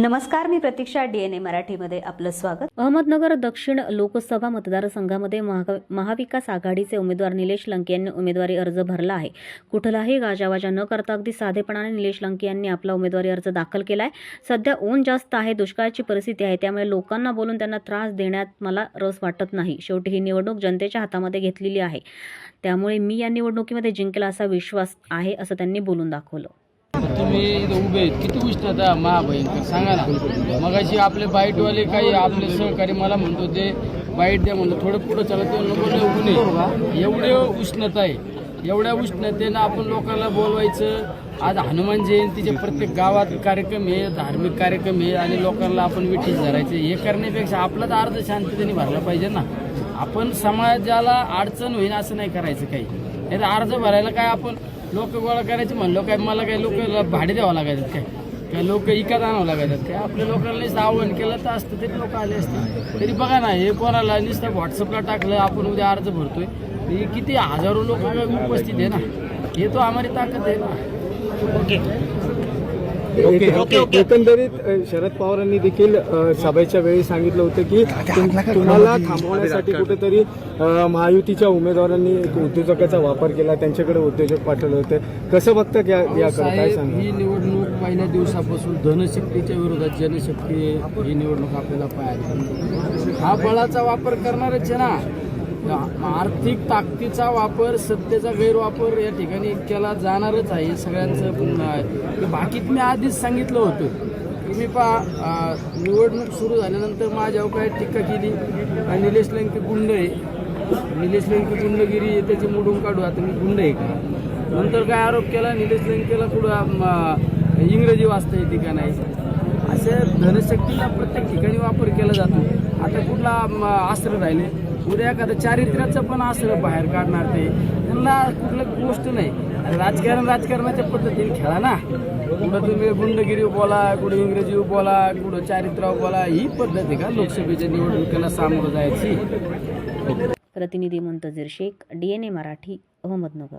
नमस्कार मी प्रतीक्षा डीएनए मराठीमध्ये आपलं स्वागत. अहमदनगर दक्षिण लोकसभा मतदारसंघामध्ये महाविकास आघाडीचे उमेदवार निलेश लंके यांनी उमेदवारी अर्ज भरला आहे. कुठलाही गाजावाजा न करता अगदी साधेपणाने निलेश लंके यांनी आपला उमेदवारी अर्ज दाखल केला आहे सध्या ऊन जास्त आहे दुष्काळाची परिस्थिती आहे त्यामुळे लोकांना बोलून त्यांना त्रास देण्यात मला रस वाटत नाही. शेवटी ही निवडणूक जनतेच्या हातामध्ये घेतलेली आहे. त्यामुळे मी या निवडणुकीमध्ये जिंकेल असा विश्वास आहे असं त्यांनी बोलून दाखवलं. तुम्ही इथं उभे आहेत. किती उष्णता महाभयंकर. सांगा ना. मगाशी आपले बाईटवाले काही आपले सहकारी मला म्हणतो ते बाईट द्या म्हणलं. थोडं पुढं चालत नको लय ऊन आहे एवढे उष्णता आहे. एवढ्या उष्णतेनं आपण लोकांना बोलवायचं. आज हनुमान जयंतीचे प्रत्येक गावात कार्यक्रम आहे धार्मिक कार्यक्रम आहे आणि लोकांना आपण विठीत धरायचं. हे करण्यापेक्षा आपला तर अर्ध शांततेने भरला पाहिजे ना. आपण समाजाला अडचण होईल असं नाही करायचं काही. नाही तर अर्ज भरायला काय आपण लोक गोळा करायचे म्हणलो काय मला काय लोक भाडे द्यावं लागायचं काय? काय लोक इकत आणावं लागायचं काय? आपल्या लोकांना नुसतं आव्हान केलं तर असतं तरी लोक आले असते. तरी बघा ना हे कोणाला नुसतं व्हॉट्सअपला टाकलं आपण उद्या अर्ज भरतोय. हे किती हजारो लोक उपस्थित आहे ना? हे तो आम्हाला ताकद आहे ना. एक- एकंदरीत शरद पवारांनी देखील सभेच्या वेळी सांगितलं होतं की तुम- तुम्हाला थांबवण्यासाठी कुठेतरी महायुतीच्या उमेदवारांनी एक उद्योजकाचा वापर केला त्यांच्याकडे उद्योजक पाठवले होते. कसं बघतं काय सांगा ही निवडणूक पहिल्या दिवसापासून धनशक्तीच्या विरोधात जनशक्ती ही निवडणूक आपल्याला पाहायला हा बळाचा वापर करणारच आहे ना. आर्थिक ताकदीचा वापर सत्तेचा गैरवापर या ठिकाणी केला जाणारच आहे. सगळ्यांचं पण बाकीत मी आधीच सांगितलं होतं. की मी पा निवडणूक सुरू झाल्यानंतर माझ्यावर काय टीका केली? आणि निलेश लंकी गुंड आहे. निलेश लंकी गुंडगिरी त्याचे त्याची मोडून काढू. आता मी गुंड आहे का? नंतर काय आरोप केला? निलेश लंकेला कुठं इंग्रजी वाचता येते का नाही? असे धनशक्तीचा प्रत्येक ठिकाणी वापर केला जातो. आता कुठला अस्त्र राहिले? उद्या एखादं चारित्र्याचं पण असं बाहेर काढणार ते. त्यांना कुठलं गोष्ट नाही. राजकारण राजकारणाच्या पद्धतीने खेळा ना. कुठं तुम्ही गुंडगिरी बोला कुठं इंग्रजी बोला कुठं चारित्र्यावर बोला ही पद्धत आहे का लोकसभेच्या निवडणुकीला सामोरं जायची? प्रतिनिधी मुंतजीर शेख डीएनए मराठी अहमदनगर.